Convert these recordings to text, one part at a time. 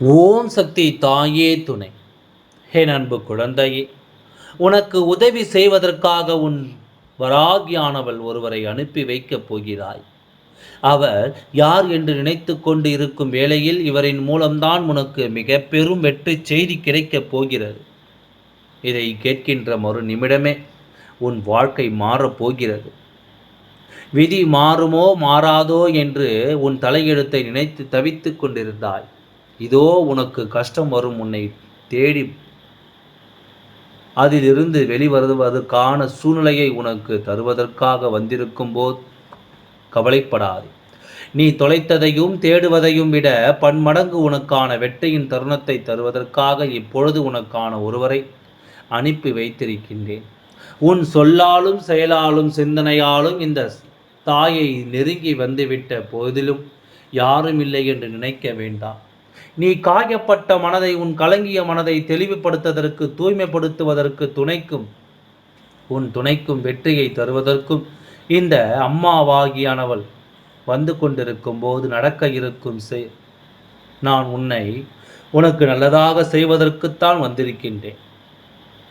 ஓம் சக்தி தாயே துணை. ஹே அன்பு குழந்தையே உனக்கு உதவி செய்வதற்காக உன் வராகியானவள் ஒருவரை அனுப்பி வைக்கப் போகிறாய். அவர் யார் என்று நினைத்து கொண்டு இருக்கும் வேளையில் இவரின் மூலம்தான் உனக்கு மிக பெரும் வெற்றி செய்தி கிடைக்கப் போகிறது. இதை கேட்கின்ற மறு நிமிடமே உன் வாழ்க்கை மாறப் போகிறது. விதி மாறுமோ மாறாதோ என்று உன் தலையெழுத்தை நினைத்து தவித்துக் கொண்டிருந்தாய். இதோ உனக்கு கஷ்டம் வரும் உன்னை தேடி அதிலிருந்து வெளிவருவதற்கான சூழ்நிலையை உனக்கு தருவதற்காக வந்திருக்கும் போது கவலைப்படாது. நீ தொலைத்ததையும் தேடுவதையும் விட பன்மடங்கு உனக்கான வெற்றியின் தருணத்தை தருவதற்காக இப்பொழுது உனக்கான ஒருவரை அனுப்பி வைத்திருக்கின்றேன். உன் சொல்லாலும் செயலாலும் சிந்தனையாலும் இந்த தாயை நெருங்கி வந்துவிட்ட போதிலும் யாரும் இல்லை என்று நினைக்க வேண்டாம். நீ காயப்பட்ட மனதை உன் கலங்கிய மனதை தெளிவுபடுத்துவதற்கு தூய்மைப்படுத்துவதற்கு துணைக்கும். உன் துணைக்கும் வெற்றியை தருவதற்கும் இந்த அம்மாவாகியானவள் வந்து கொண்டிருக்கும் போது நடக்க இருக்கும் செய் நான் உன்னை உனக்கு நல்லதாக செய்வதற்குத்தான் வந்திருக்கின்றேன்.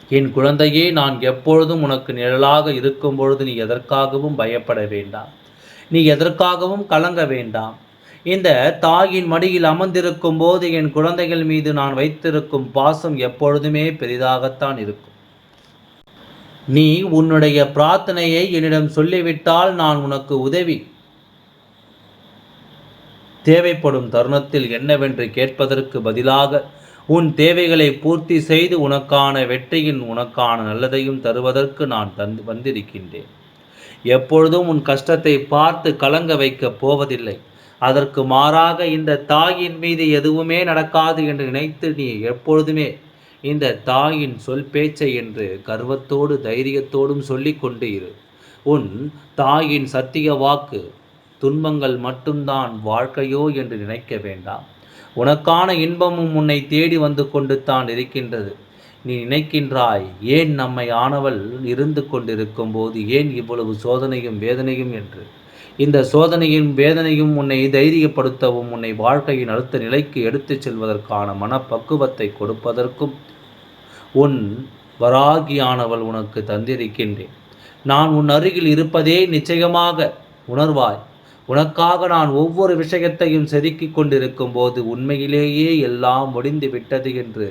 என் குழந்தையே நான் எப்பொழுதும் உனக்கு நிழலாக இருக்கும் பொழுது நீ எதற்காகவும் பயப்பட வேண்டாம். நீ எதற்காகவும் கலங்க வேண்டாம். இந்த தாயின் மடியில் அமர்ந்திருக்கும் போது என் குழந்தைகள் மீது நான் வைத்திருக்கும் பாசம் எப்பொழுதுமே பெரிதாகத்தான் இருக்கும். நீ உன்னுடைய பிரார்த்தனையை என்னிடம் சொல்லிவிட்டால் நான் உனக்கு உதவி. தேவைப்படும் தருணத்தில் என்னவென்று கேட்பதற்கு பதிலாக உன் தேவைகளை பூர்த்தி செய்து உனக்கான வெற்றியின் உனக்கான நல்லதையும் தருவதற்கு நான் தந்து வந்திருக்கின்றேன். எப்பொழுதும் உன் கஷ்டத்தை பார்த்து கலங்க வைக்கப் போவதில்லை. அதற்கு மாறாக இந்த தாயின் மீது எதுவுமே நடக்காது என்று நினைத்து நீ எப்பொழுதுமே இந்த தாயின் சொல் பேச்சை என்று கர்வத்தோடு தைரியத்தோடும் சொல்லி கொண்டு இரு. உன் தாயின் சத்திய வாக்கு துன்பங்கள் மட்டும்தான் வாழ்க்கையோ என்று நினைக்க வேண்டாம். உனக்கான இன்பமும் உன்னை தேடி வந்து கொண்டு தான் இருக்கின்றது. நீ நினைக்கின்றாய் ஏன் நம்மை ஆனவள் இருந்து கொண்டிருக்கும் போது ஏன் இவ்வளவு சோதனையும் வேதனையும் என்று? இந்த சோதனையும் வேதனையும் உன்னை தைரியப்படுத்தவும் உன்னை வாழ்க்கையின் அடுத்த நிலைக்கு எடுத்துச் செல்வதற்கான மனப்பக்குவத்தை கொடுப்பதற்கும் உன் வராகியானவள் உனக்கு தந்திருக்கின்றேன். நான் உன் அருகில் இருப்பதே நிச்சயமாக உணர்வாய். உனக்காக நான் ஒவ்வொரு விஷயத்தையும் செதுக்கிக் கொண்டிருக்கும் போது உண்மையிலேயே எல்லாம் முடிந்து விட்டது என்று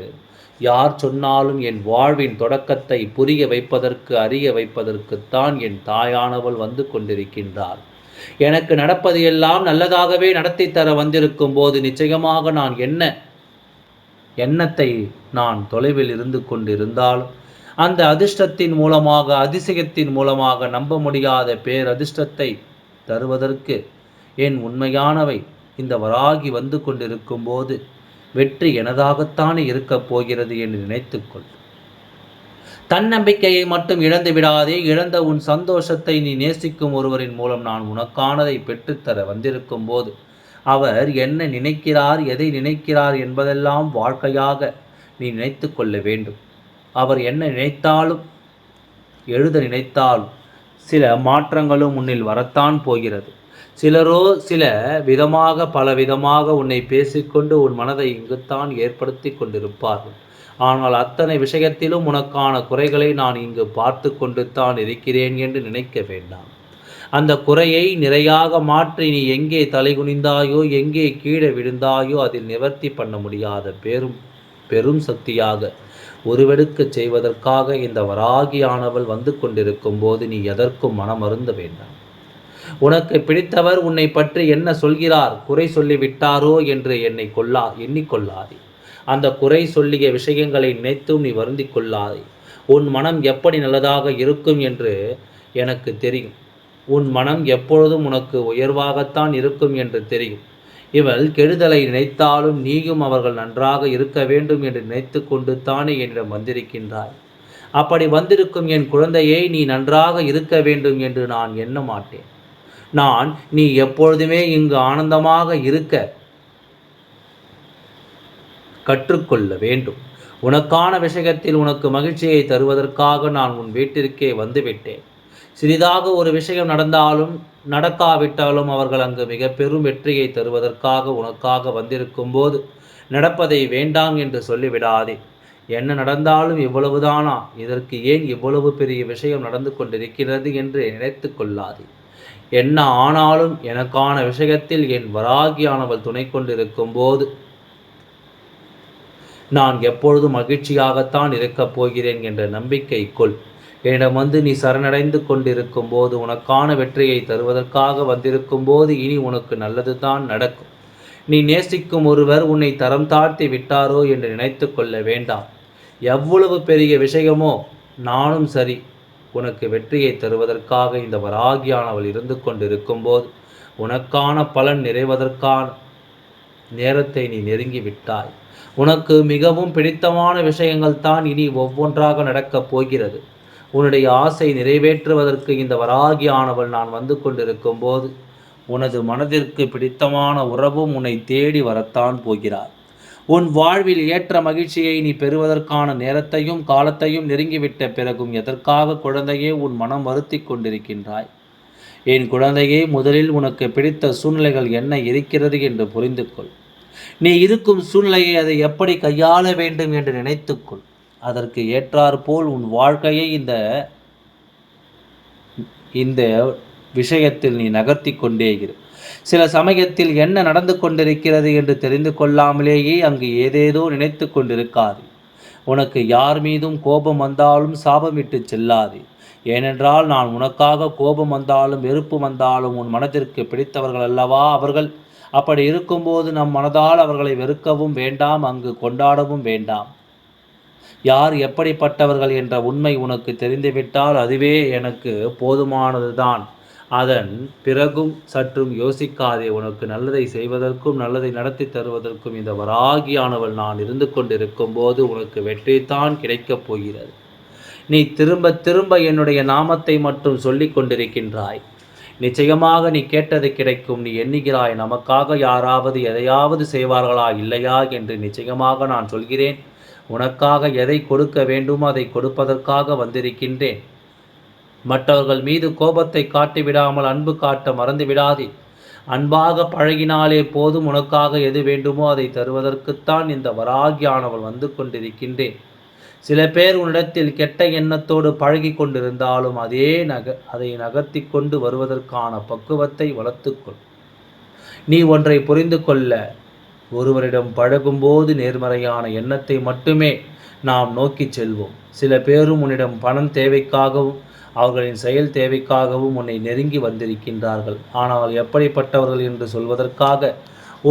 யார் சொன்னாலும் என் வாழ்வின் தொடக்கத்தை புரிய வைப்பதற்கு அறிய வைப்பதற்குத்தான் என் தாயானவள் வந்து கொண்டிருக்கின்றாள். எனக்கு நடப்பது எல்லாம் நல்லதாகவே நடத்தி தர வந்திருக்கும் போது நிச்சயமாக நான் என்ன? எண்ணத்தை நான் தொலைவில் இருந்து கொண்டிருந்தால் அந்த அதிர்ஷ்டத்தின் மூலமாக அதிசயத்தின் மூலமாக நம்ப முடியாத பேரதிர்ஷ்டத்தை தருவதற்கு என் உண்மையானவை இந்த வராகி வந்து கொண்டிருக்கும் போது வெற்றி எனதாகத்தானே இருக்கப் போகிறது என்று நினைத்துக்கொள் தன்னம்பிக்கையை மட்டும் இழந்து விடாதே இழந்த உன் சந்தோஷத்தை நீ நேசிக்கும் ஒருவரின் மூலம் நான் உனக்கானதை பெற்றுத்தர வந்திருக்கும் போது அவர் என்ன நினைக்கிறார் எதை நினைக்கிறார் என்பதெல்லாம் வாழ்க்கையாக நீ நினைத்து கொள்ள வேண்டும். அவர் என்ன நினைத்தாலும் எழுத நினைத்தாலும் சில மாற்றங்களும் உன்னில் வரத்தான் போகிறது. சிலரோ சில விதமாக பல விதமாக உன்னை பேசிக்கொண்டு உன் மனதை இங்குத்தான் ஏற்படுத்தி கொண்டிருப்பார்கள். ஆனால் அத்தனை விஷயத்திலும் உனக்கான குறைகளை நான் இங்கு பார்த்து கொண்டு தான் இருக்கிறேன் என்று நினைக்க வேண்டாம். அந்த குறையை நிறையாக மாற்றி நீ எங்கே தலைகுனிந்தாயோ எங்கே கீழே விழுந்தாயோ அதில் நிவர்த்தி பண்ண முடியாத பெரும் பெரும் சக்தியாக உருவெடுக்க செய்வதற்காக இந்த வராகியானவள் வந்து கொண்டிருக்கும் போது நீ எதற்கும் மனமருந்த வேண்டாம். உனக்கு பிடித்தவர் உன்னை பற்றி என்ன சொல்கிறார் குறை சொல்லிவிட்டாரோ என்று என்னை கொள்ளா எண்ணிக்கொள்ளாதே அந்த குறை சொல்லிய விஷயங்களை நினைத்தும் நீ வருந்தி கொள்ளாதே உன் மனம் எப்படி நல்லதாக இருக்கும் என்று எனக்கு தெரியும். உன் மனம் எப்பொழுதும் உனக்கு உயர்வாகத்தான் இருக்கும் என்று தெரியும். இவள் கெடுதலை நினைத்தாலும் நீயும் அவர்கள் நன்றாக இருக்க வேண்டும் என்று நினைத்து கொண்டு தானே என்னிடம் வந்திருக்கின்றாய். அப்படி வந்திருக்கும் என் குழந்தையை நீ நன்றாக இருக்க வேண்டும் என்று நான் எண்ண மாட்டேன். நான் நீ எப்பொழுதுமே இங்கு ஆனந்தமாக இருக்க கற்றுக்கொள்ள வேண்டும். உனக்கான விஷயத்தில் உனக்கு மகிழ்ச்சியை தருவதற்காக நான் உன் வீட்டிற்கே வந்துவிட்டேன். சிறிதாக ஒரு விஷயம் நடந்தாலும் நடக்காவிட்டாலும் அவர்கள் அங்கு மிக பெரும் வெற்றியை தருவதற்காக உனக்காக வந்திருக்கும் போது நடப்பதை வேண்டாம் என்று சொல்லிவிடாதே. என்ன நடந்தாலும் இவ்வளவுதானா? இதற்கு ஏன் இவ்வளவு பெரிய விஷயம் நடந்து கொண்டிருக்கிறது என்று நினைத்து கொள்ளாதே. என்ன ஆனாலும் எனக்கான விஷயத்தில் என் வராகியானவள் துணை கொண்டிருக்கும் போது நான் எப்பொழுது மகிழ்ச்சியாகத்தான் இருக்கப் போகிறேன் என்ற நம்பிக்கை கொள் என்னிடம் வந்து நீ சரணடைந்து கொண்டிருக்கும் போது உனக்கான வெற்றியை தருவதற்காக வந்திருக்கும் போது இனி உனக்கு நல்லது தான் நடக்கும். நீ நேசிக்கும் ஒருவர் உன்னை தரம் தாழ்த்தி விட்டாரோ என்று நினைத்து கொள்ள வேண்டாம். எவ்வளவு பெரிய விஷயமோ நானும் சரி உனக்கு வெற்றியை தருவதற்காக இந்த வராகியானவள் இருந்து கொண்டிருக்கும் போது உனக்கான பலன் நிறைவதற்கான நேரத்தை நீ நெருங்கி விட்டாய். உனக்கு மிகவும் பிடித்தமான விஷயங்கள் தான் இனி ஒவ்வொன்றாக நடக்கப் போகிறது. உன்னுடைய ஆசை நிறைவேற்றுவதற்கு இந்த வராகியானவள் நான் வந்து கொண்டிருக்கும் போது உனது மனதிற்கு பிடித்தமான உறவும் உன்னை தேடி வரத்தான் போகிறார். உன் வாழ்வில் ஏற்ற மகிழ்ச்சியை நீ பெறுவதற்கான நேரத்தையும் காலத்தையும் நெருங்கிவிட்ட பிறகும் எதற்காக குழந்தையே உன் மனம் வருத்தி கொண்டிருக்கின்றாய்? என் குழந்தையே முதலில் உனக்கு பிடித்த சூழ்நிலைகள் என்ன இருக்கிறது என்று புரிந்து கொள் நீ இருக்கும் சூழ்நிலையை அதை எப்படி கையாள வேண்டும் என்று நினைத்துக்கொள். அதற்கு ஏற்றாற்போல் உன் வாழ்க்கையை இந்த இந்த விஷயத்தில் நீ நகர்த்தி கொண்டே இரு. சில சமயத்தில் என்ன நடந்து கொண்டிருக்கிறது என்று தெரிந்து கொள்ளாமலேயே அங்கு ஏதேதோ நினைத்து கொண்டிருக்காது. உனக்கு யார் மீதும் கோபம் வந்தாலும் சாபமிட்டு செல்லாது. ஏனென்றால் நான் உனக்காக கோபம் வந்தாலும் வெறுப்பு வந்தாலும் உன் மனதிற்கு பிடித்தவர்கள் அல்லவா அவர்கள்? அப்படி இருக்கும்போது நம் மனதால் அவர்களை வெறுக்கவும் வேண்டாம் அங்கு கொண்டாடவும் வேண்டாம். யார் எப்படிப்பட்டவர்கள் என்ற உண்மை உனக்கு தெரிந்துவிட்டால் அதுவே எனக்கு போதுமானதுதான். அதன் பிறகும் சற்றும் யோசிக்காதே உனக்கு நல்லதை செய்வதற்கும் நல்லதை நடத்தி தருவதற்கும் இந்த வராகியானவள் நான் இருந்து கொண்டிருக்கும் போது உனக்கு வெற்றித்தான் கிடைக்கப் போகிறது. நீ திரும்ப திரும்ப என்னுடைய நாமத்தை மட்டும் சொல்லிக் கொண்டிருக்கின்றாய். நிச்சயமாக நீ கேட்டது கிடைக்கும் நீ எண்ணுகிறாய். நமக்காக யாராவது எதையாவது செய்வார்களா இல்லையா என்று நிச்சயமாக நான் சொல்கிறேன். உனக்காக எதை கொடுக்க வேண்டுமோ அதை கொடுப்பதற்காக வந்திருக்கின்றேன். மற்றவர்கள் மீது கோபத்தை காட்டிவிடாமல் அன்பு காட்ட மறந்து விடாதே. அன்பாக பழகினாலே போதும் உனக்காக எது வேண்டுமோ அதை தருவதற்குத்தான் இந்த வராகியானவள் வந்து கொண்டிருக்கின்றேன். சில பேர் உன்னிடத்தில் கெட்ட எண்ணத்தோடு பழகி கொண்டிருந்தாலும் அதே நக அதை நகர்த்தி கொண்டு வருவதற்கான பக்குவத்தை வளர்த்துக்கொள். நீ ஒன்றை புரிந்து கொள்ள ஒருவரிடம் பழகும்போது நேர்மறையான எண்ணத்தை மட்டுமே நாம் நோக்கி செல்வோம். சில பேரும் உன்னிடம் பணம் தேவைக்காகவும் அவர்களின் செயல் தேவைக்காகவும் உன்னை நெருங்கி வந்திருக்கின்றார்கள். ஆனால் எப்படிப்பட்டவர்கள் என்று சொல்வதற்காக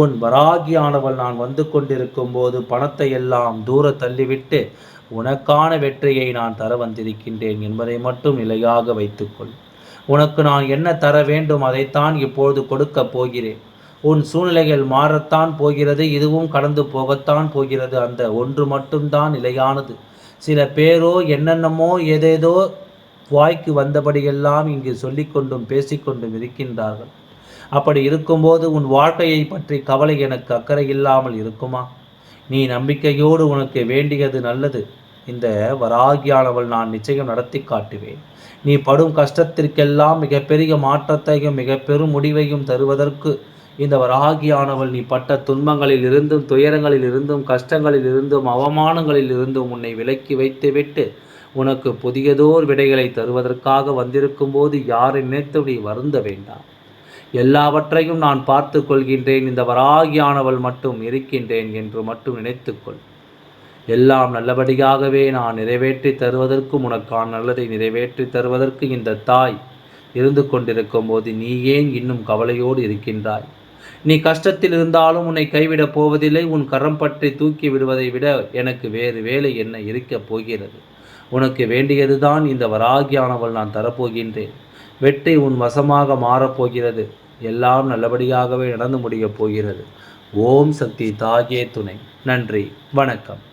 உன் வராகியானவள் நான் வந்து கொண்டிருக்கும் போது பணத்தை எல்லாம் தூர தள்ளிவிட்டு உனக்கான வெற்றியை நான் தர வந்திருக்கின்றேன் என்பதை மட்டும் நிலையாக வைத்துக்கொள். உனக்கு நான் என்ன தர வேண்டும் அதைத்தான் இப்பொழுது கொடுக்கப் போகிறேன். உன் சூழ்நிலைகள் மாறத்தான் போகிறது இதுவும் கடந்து போகத்தான் போகிறது. அந்த ஒன்று மட்டும்தான் நிலையானது. சில பேரோ என்னென்னமோ ஏதேதோ வாய்க்கு வந்தபடியெல்லாம் இங்கு சொல்லிக்கொண்டும் பேசிக்கொண்டும் இருக்கின்றார்கள். அப்படி இருக்கும்போது உன் வாழ்க்கையை பற்றி கவலை எனக்கு அக்கறை இல்லாமல் இருக்குமா? நீ நம்பிக்கையோடு உனக்கு வேண்டியது நல்லது. இந்த வராகியானவள் நான் நிச்சயம் நடத்தி காட்டுவேன். நீ படும் கஷ்டத்திற்கெல்லாம் மிகப்பெரிய மாற்றத்தையும் மிக பெரும் முடிவையும் தருவதற்கு இந்த வராகியானவள் நீ பட்ட துன்பங்களில் இருந்தும் துயரங்களில் இருந்தும் கஷ்டங்களில் இருந்தும் அவமானங்களில் இருந்தும் உன்னை விலக்கி வைத்துவிட்டு உனக்கு புதியதோர் விடைகளை தருவதற்காக வந்திருக்கும் போது யாரை நினைத்தபடி வருந்த வேண்டாம். எல்லாவற்றையும் நான் பார்த்து கொள்கின்றேன். இந்த வராகியானவள் மட்டும் இருக்கின்றேன் என்று மட்டும் நினைத்துக்கொள் எல்லாம் நல்லபடியாகவே நான் நிறைவேற்றி தருவதற்கும் உனக்கான நல்லதை நிறைவேற்றி தருவதற்கு இந்த தாய் இருந்து கொண்டிருக்கும் போது நீ ஏன் இன்னும் கவலையோடு இருக்கின்றாய்? நீ கஷ்டத்தில் இருந்தாலும் உன்னை கைவிடப் போவதில்லை உன் கரம் பற்றி தூக்கி விடுவதை விட எனக்கு வேறு வேலை என்ன இருக்கப் போகிறது? உனக்கு வேண்டியதுதான் இந்த வராகியானவள் நான் தரப்போகின்றேன். வெற்றி உன் வசமாக மாறப்போகிறது எல்லாம் நல்லபடியாகவே நடந்து முடியப் போகிறது. ஓம் சக்தி தாகே துணை. நன்றி. வணக்கம்.